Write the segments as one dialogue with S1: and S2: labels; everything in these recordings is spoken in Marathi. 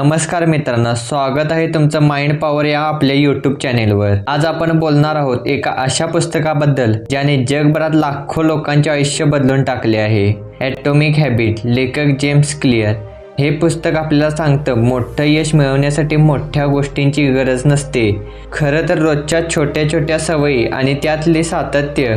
S1: नमस्कार मित्रांनो स्वागत आहे तुमचं माइंड पॉवर या आपल्या यूट्यूब चॅनेलवर आज आपण बोलणार आहोत एका अशा पुस्तकाबद्दल ज्याने जगभरात लाखो लोकांचे आयुष्य बदलून टाकले आहे. ॲटॉमिक हॅबिट लेखक जेम्स क्लिअर हे पुस्तक आपल्याला सांगतं मोठं यश मिळवण्यासाठी मोठ्या गोष्टींची गरज नसते. खरं तर रोजच्या छोट्या छोट्या सवयी आणि त्यातले सातत्य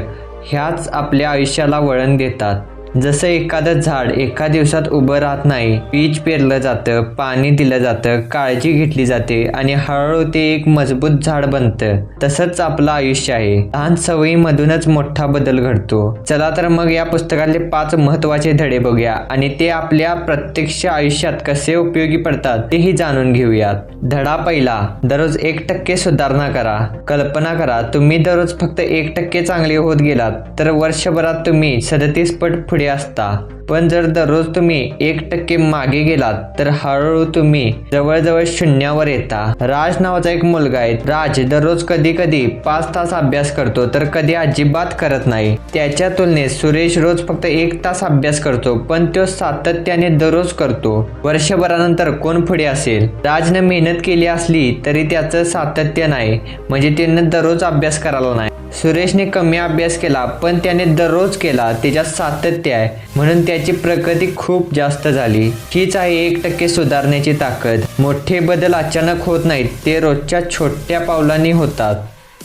S1: ह्याच आपल्या आयुष्याला वळण देतात. जसं एखादं झाड एका दिवसात उभं राहत नाही बीज पेरलं जातं पाणी दिलं जातं काळजी घेतली जाते आणि हळूहळू ते एक मजबूत झाड बनतं. तसंच आपलं आयुष्य आहे. लहान सवयीमधूनच मोठा बदल घडतो. चला तर मग या पुस्तकातले पाच महत्त्वाचे धडे बघूया आणि ते आपल्या प्रत्यक्ष आयुष्यात कसे उपयोगी पडतात तेही जाणून घेऊयात. धडा पहिला दररोज एक टक्के सुधारणा करा. कल्पना करा तुम्ही दररोज फक्त एक टक्के चांगले होत गेलात तर वर्षभरात तुम्ही सदतीस पट पुढे असता पण जर दररोज तुम्ही एक टक्के मागे गेलात तर हळूहळू तुम्ही जवळजवळ शून्यावर येता. राज नावाचा एक मुलगा आहे. राज दररोज कधी कधी पाच तास अभ्यास करतो तर कधी अजिबात करत नाही. त्याच्या तुलनेत सुरेश रोज फक्त एक तास अभ्यास करतो पण तो सातत्याने दररोज करतो. वर्षभरानंतर कोण पुढे असेल? राजने मेहनत केली असली तरी त्याचं सातत्य नाही म्हणजे त्यानं दररोज अभ्यास करायला नाही. सुरेशने कमी अभ्यास केला पण त्याने दररोज केला त्याच्यात सातत्य आहे. म्हणून त्याची प्रगती खूप जास्त झाली. हीच आहे एक टक्के सुधारण्याची ताकद. मोठे बदल अचानक होत नाहीत ते रोजच्या छोट्या पावलांनी होतात.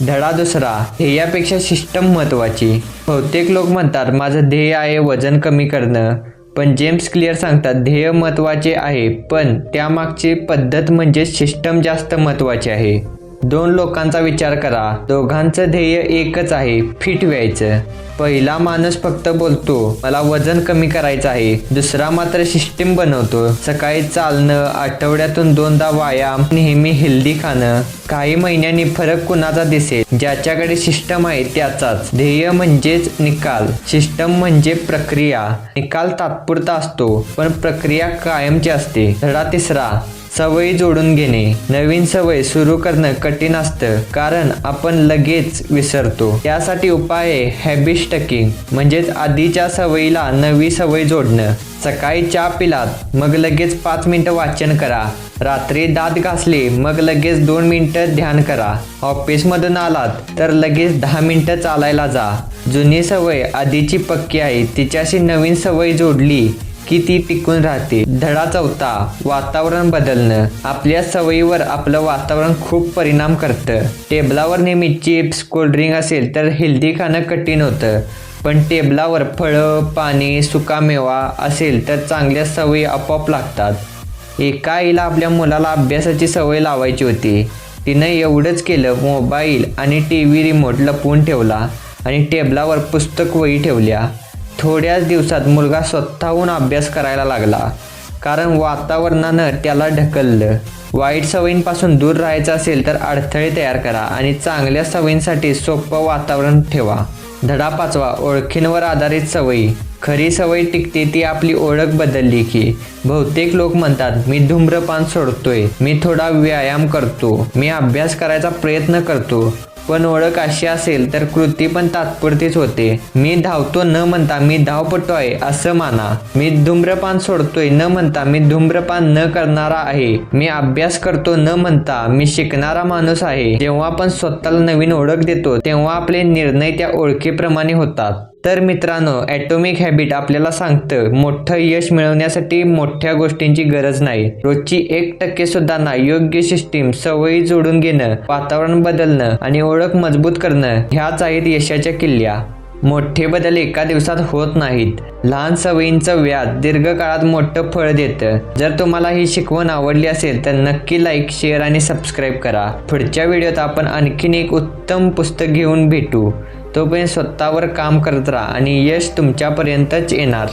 S1: धडा दुसरा ध्येयापेक्षा सिस्टम महत्वाची बहुतेक लोक म्हणतात माझं ध्येय आहे वजन कमी करणं. पण जेम्स क्लिअर सांगतात ध्येय महत्त्वाचे आहे पण त्यामागची पद्धत म्हणजे सिस्टम जास्त महत्वाची आहे. दोन लोकांचा विचार करा. दोघांचं ध्येय एकच आहे फिट व्हायचं. पहिला माणूस फक्त बोलतो मला वजन कमी करायचं आहे. दुसरा मात्र सिस्टीम बनवतो. सकाळी चालणं आठवड्यातून दोनदा व्यायाम नेहमी हेल्दी खाणं. काही महिन्यांनी फरक कुणाचा दिसेल? ज्याच्याकडे सिस्टम आहे त्याचाच. ध्येय म्हणजेच निकाल. सिस्टम म्हणजे प्रक्रिया. निकाल तात्पुरता असतो पण प्रक्रिया कायमची असते. धडा तिसरा. सवयी जोडून घेणे. नवीन सवय सुरू करणं कठीण असतं कारण आपण लगेच विसरतो. त्यासाठी उपाय आहे हॅबिट स्टकिंग म्हणजेच आधीच्या सवयीला नवी सवय जोडणं. सकाळी चहा पिलात मग लगेच पाच मिनिटं वाचन करा. रात्री दात घासले मग लगेच दोन मिनिटं ध्यान करा. ऑफिसमधून आलात तर लगेच दहा मिनिटं चालायला जा. जुनी सवय आधीची पक्की आहे तिच्याशी नवीन सवय जोडली. की ती टिकून राहते धडा चौथा वातावरण बदलणं. आपल्या सवयीवर आपलं वातावरण खूप परिणाम करतं. टेबलावर नेहमी चिप्स कोल्ड्रिंक असेल तर हेल्दी खाणं कठीण होतं. पण टेबलावर फळं पाणी सुकामेवा असेल तर चांगल्या सवयी आपोआप लागतात. एका आईला आपल्या मुलाला अभ्यासाची सवय लावायची होती. तिनं एवढंच केलं मोबाईल आणि टी व्ही रिमोट लपवून ठेवला आणि टेबलावर पुस्तक वही ठेवल्या. थोड्याच दिवसात मुलगा स्वतःहून अभ्यास करायला लागला. कारण वातावरणानं त्याला ढकललं. वाईट सवयींपासून दूर राहायचं असेल तर अडथळे तयार करा आणि चांगल्या सवयींसाठी सोपं वातावरण ठेवा. धडा पाचवा ओळखींवर आधारित सवयी. खरी सवय टिकते ती आपली ओळख बदलली की. बहुतेक लोक म्हणतात मी धूम्रपान सोडतोय. मी थोडा व्यायाम करतो. मी अभ्यास करायचा प्रयत्न करतो. पण ओळख अशी असेल तर कृती पण तात्पुरतीच होते. मी धावतो न म्हणता मी धावपटू आहे असं माना. मी धूम्रपान सोडतोय न म्हणता मी धूम्रपान न करणारा आहे. मी अभ्यास करतो न म्हणता मी शिकणारा माणूस आहे. जेव्हा आपण स्वतःला नवीन ओळख देतो तेव्हा आपले निर्णय त्या ओळखीप्रमाणे होतात. तर मित्रांनो ॲटॉमिक हॅबिट आपल्याला सांगतं मोठं यश मिळवण्यासाठी मोठ्या गोष्टींची गरज नाही. रोजची एक टक्के सुधारणा योग्य सिस्टीम सवयी जोडून घेणं वातावरण बदलणं आणि ओळख मजबूत करणं ह्याच आहेत यशाच्या किल्ल्या. मोठे बदल एका दिवसात होत नाहीत. लहान सवयींचं व्याज दीर्घकाळात मोठं फळ देतं. जर तुम्हाला ही शिकवण आवडली असेल तर नक्की लाईक शेअर आणि सबस्क्राईब करा. पुढच्या व्हिडिओत आपण आणखीन एक उत्तम पुस्तक घेऊन भेटू. तोपर्यंत स्वतःवर काम करत राहा आणि यश तुमच्यापर्यंतच येणार.